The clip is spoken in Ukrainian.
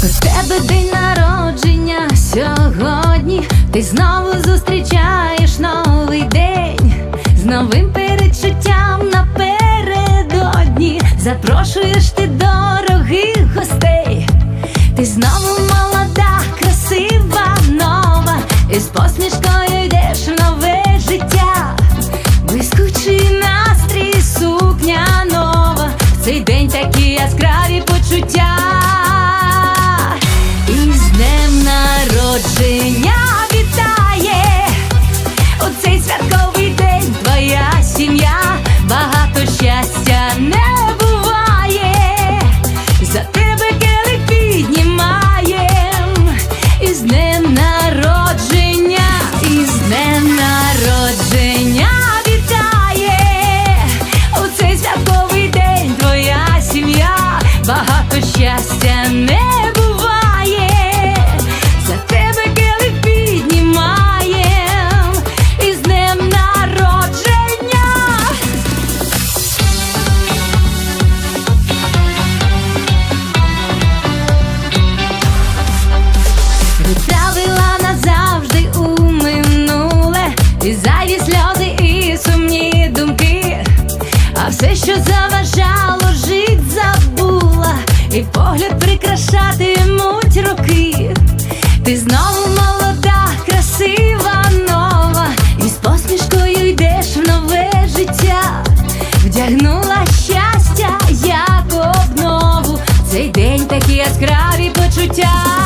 тебе день народження сьогодні. Ти знову зустрічаєш новий день з новим передчуттям напередодні. Запрошуєш ти дорогих гостей. Ти знову молода, красива, нова, і з посмішкою йдеш в нове життя. Блискучий настрій, сукня нова. В цей день такі яскраві щастя не буває. За тебе і погляд прикрашатимуть роки. Ти знову молода, красива, нова, і з посмішкою йдеш в нове життя, вдягнула щастя, як обнову. Цей день такі яскраві почуття.